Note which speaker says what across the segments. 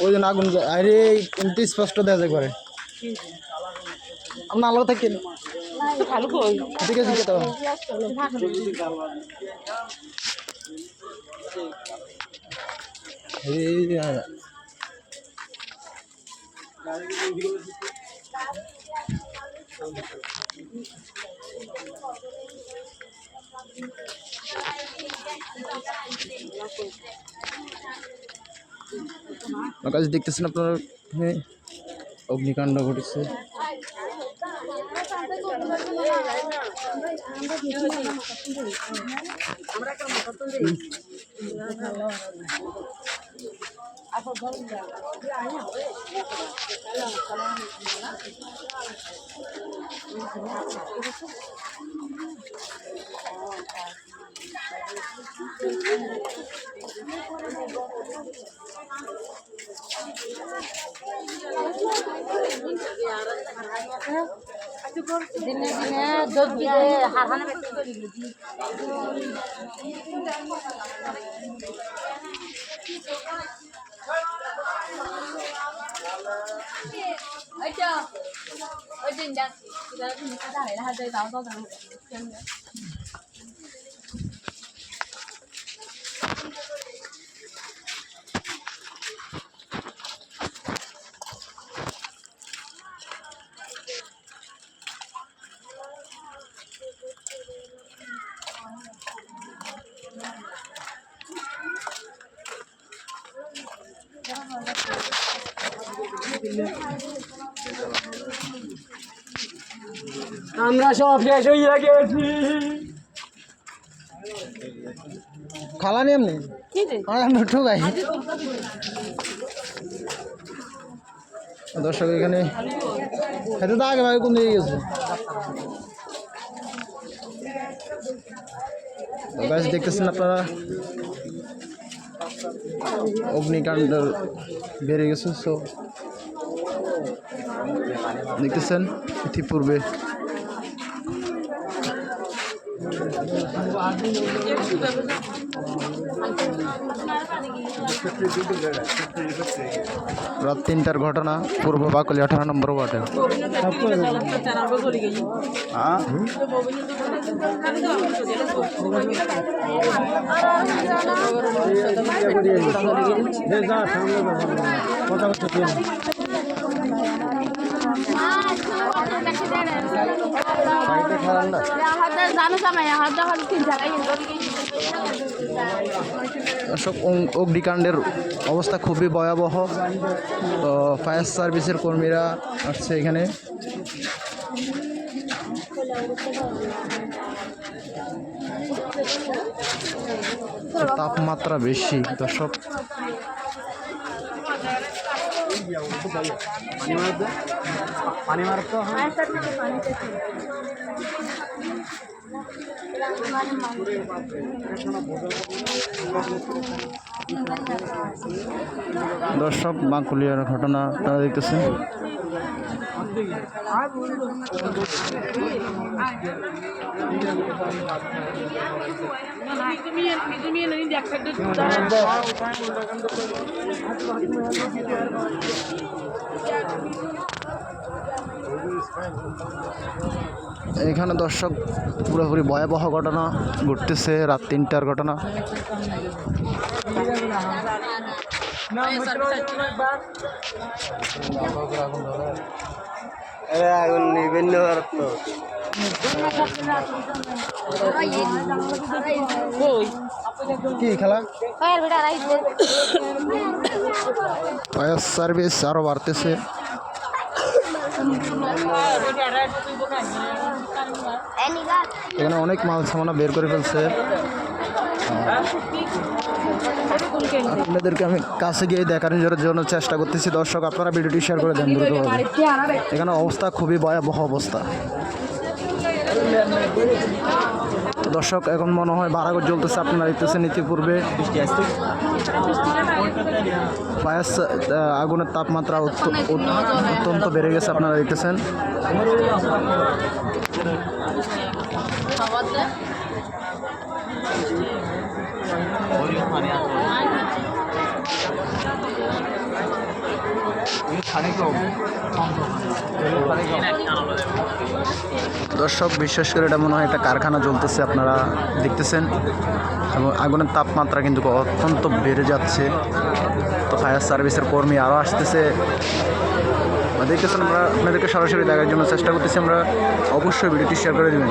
Speaker 1: ওই জন্য আগুন আরে কিন্তু স্পষ্ট দেখা যায় করে আপনার আলো থাকেন ঠিক আছে এই আ- আমার কাছে দেখতেছেন আপনারা? অগ্নিকাণ্ড ঘটেছে।
Speaker 2: দিনে দিনে দুধ দিয়ে হারহানে দিয়েছি
Speaker 3: ở chưa ở trên đây thì
Speaker 4: আমরা সব শেষ হইয়া গেছি।
Speaker 1: খালা নিয়ে এমনি? ঠোকাই দর্শক এখানে খেতে তো আগে ভাগে কোন দিকে গেছে? দেখতেছেন আপনারা? অগ্নিকাণ্ড বেড়ে গেছে সো দেখতেছেন ইতিপূর্বে রাত তিনটার ঘটনা পূর্ব বাকলি আঠারো নম্বর ওয়ার্ডে
Speaker 3: জানো সময় হাত যখন তিন জায়গায়
Speaker 1: অং- অগ্নিকাণ্ডের অবস্থা খুবই ভয়াবহ। তো ফায়ার সার্ভিসের কর্মীরা আসছে এখানে। তাপমাত্রা বেশি, দর্শক।
Speaker 4: পানি
Speaker 1: দর্শক বাঁকুলিয়ার ঘটনা আপনারা দেখতেছেন। এখানে দর্শক পুরোপুরি ভয়াবহ ঘটনা ঘটতেছে রাত তিনটার ঘটনা। খেলা?
Speaker 3: ফায়ার
Speaker 1: সার্ভিস আরও বাড়তেছে। এখানে অনেক মাল সামানা বের করে ফেলছে। আপনাদেরকে আমি কাছে গিয়ে দেখানোর জন্য চেষ্টা করতেছি। দর্শক, আপনারা ভিডিওটি শেয়ার করে দেন এখানে অবস্থা খুবই ভয়াবহ অবস্থা। দর্শক, এখন মনে হয় বারাগর জ্বলতেছে, আপনারা দেখতেছেন ইতিপূর্বে। বায়াস আগুনের তাপমাত্রা অত- অত্যন্ত বেড়ে গেছে, আপনারা দেখতেছেন। দর্শক, বিশ্বাস করে এটা মনে হয় একটা কারখানা জ্বলতেছে, আপনারা দেখতেছেন। এবং আগুনের তাপমাত্রা কিন্তু অত্যন্ত বেড়ে যাচ্ছে। তো ফায়ার সার্ভিসের কর্মী আরও আসতেছে। দেখতেছেন আমরা, আপনাদেরকে সরাসরি দেখার জন্য চেষ্টা করতেছি। আমরা অবশ্যই ভিডিওটি শেয়ার করে দেবেন।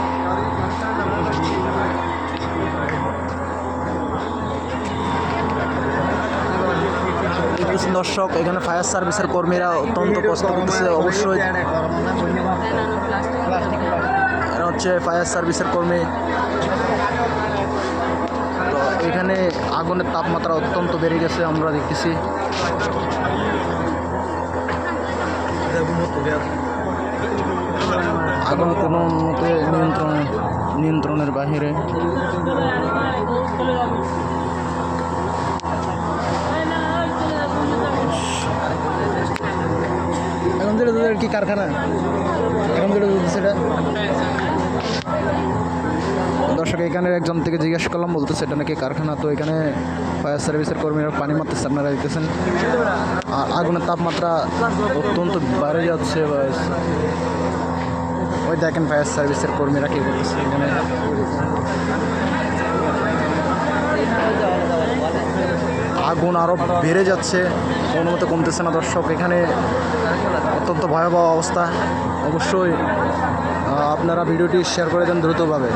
Speaker 1: দর্শক, এখানে ফায়ার সার্ভিসের কর্মীরা অত্যন্ত কষ্ট করতেছে। অবশ্যই এরা হচ্ছে ফায়ার সার্ভিসের কর্মী। তো এখানে আগুনের তাপমাত্রা অত্যন্ত বেড়ে গেছে, আমরা দেখতেছি। আগুন কোনো মতে নিয়ন্ত্রণ নিয়ন্ত্রণের বাহিরে। যেটা তোদের কি কারখানা? এখন যেটা সেটা? দর্শক, এখানে একজন থেকে জিজ্ঞাসা করলাম, বলতেছে এটা নাকি কারখানা? তো এখানে ফায়ার সার্ভিসের কর্মীরা পানি মারতেছে, আপনারা দেখতেছেন। আর আগুনের তাপমাত্রা অত্যন্ত বেড়ে যাচ্ছে। ওই দেখেন ফায়ার সার্ভিসের কর্মীরা কী করতেছে এখানে? আগুন আরও বেড়ে যাচ্ছে। কোনো মতো কমতেছে না দর্শক। এখানে অত্যন্ত ভয়াবহ অবস্থা। অবশ্যই আপনারা ভিডিওটি শেয়ার করে দেন দ্রুতভাবে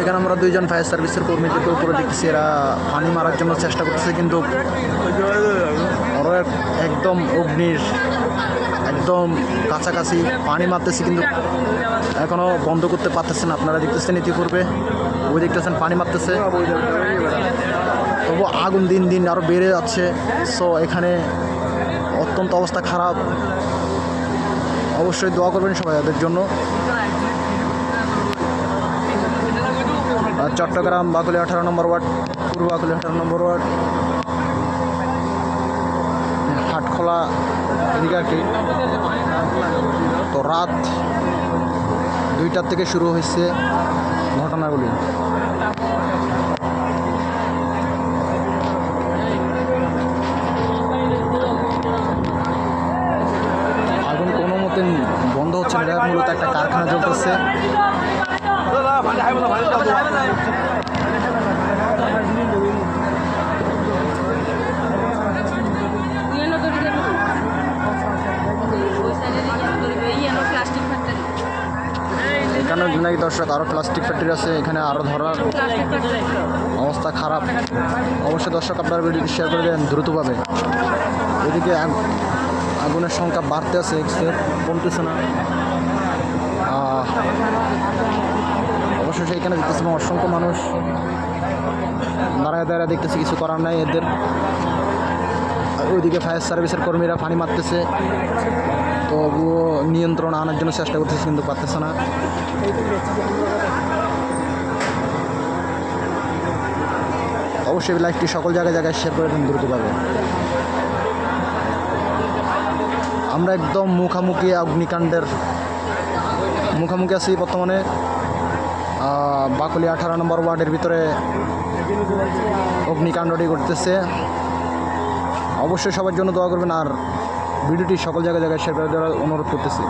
Speaker 1: এখানে আমরা দুইজন ফায়ার সার্ভিসের কর্মীদেরকে উপরে দেখতেছি, এরা পানি মারার জন্য চেষ্টা করতেছে, কিন্তু ওরা একদম অগ্নির, একদম কাছাকাছি পানি মারতেছে, কিন্তু এখনও বন্ধ করতে পারতেছে না। আপনারা দেখতেছেন ইতিপূর্বে, ওই দেখতেছেন পানি মারতেছে। তবু আগুন দিন দিন আরও বেড়ে যাচ্ছে। সো এখানে অত্যন্ত অবস্থা খারাপ। অবশ্যই দোয়া করবেন সবাই এদের জন্য। চট্টগ্রাম বাকুলি আঠারো নম্বর ওয়ার্ড, পূর্ব বাকুলি আঠারো নম্বর ওয়ার্ড, হাটখোলা এদিকে আর কি। তো রাত দুইটার থেকে শুরু হয়েছে ঘটনাগুলি। আগুন কোনো মতে বন্ধ হচ্ছে না মূলত একটা কারখানা চলতেছে এখানে নাকি দর্শক আরও প্লাস্টিক ফ্যাক্টরি আছে, এখানে আরও ধরার অবস্থা খারাপ। অবশ্যই দর্শক, আপনার ভিডিওটি শেয়ার করে দেন দ্রুতভাবে এদিকে আগ- আগুনের সংখ্যা বাড়তে আছে কমতেছে না। অবশ্যই সেইখানে দেখতেছিলাম অসংখ্য মানুষ। দাঁড়ায় দাঁড়ায় দেখতেছি কিছু করার নাই এদের। ওইদিকে ফায়ার সার্ভিসের কর্মীরা পানি মারতেছে। তবুও নিয়ন্ত্রণ আনার জন্য চেষ্টা করতেছে, কিন্তু পারতেছে না। অবশ্যই লাইভটি সকল জায়গায় জায়গায় শেয়ার করে দেন দ্রুতভাবে। আমরা একদম মুখামুখি অগ্নিকাণ্ডের মুখামুখি আছি বর্তমানে। বাকলি আঠারো নম্বর ওয়ার্ডের ভিতরে অগ্নিকাণ্ডটি ঘটতেছে। অবশ্যই সবার জন্য দোয়া করবেন আর ভিডিওটি সকল জায়গায় জায়গায় শেয়ার করে দেওয়ার অনুরোধ করতেছি।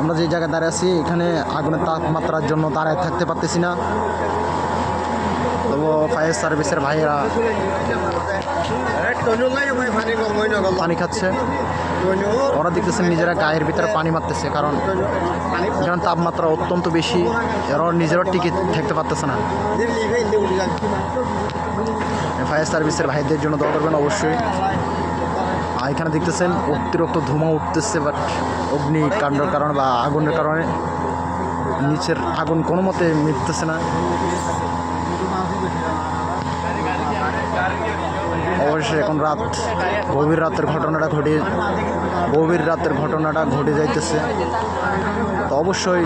Speaker 1: আমরা যে জায়গায় দাঁড়িয়ে আছি, এখানে আগুনের তাপমাত্রার জন্য দাঁড়ায় থাকতে পারতেছি না। তবু ফায়ার সার্ভিসের ভাইয়েরা। পানি খাচ্ছে। ওরা দেখতেছেন নিজেরা গায়ের ভিতরে পানি মারতেছে, কারণ এখানে তাপমাত্রা অত্যন্ত বেশি। এরা নিজেরা টিকে থাকতে পারতেছে না। ফায়ার সার্ভিসের ভাইদের জন্য দোয়া করবেন অবশ্যই। আর এখানে দেখতেছেন অতিরিক্ত ধোঁয়া উঠতেছে বাট অগ্নিকাণ্ডের কারণে বা আগুনের কারণে। নিচের আগুন কোনো মতে মিটতেছে না। অবশ্যই এখন রাত। গভীর রাতের ঘটনাটা ঘটে গভীর রাতের ঘটনাটা ঘটে যাইতেছে। তো অবশ্যই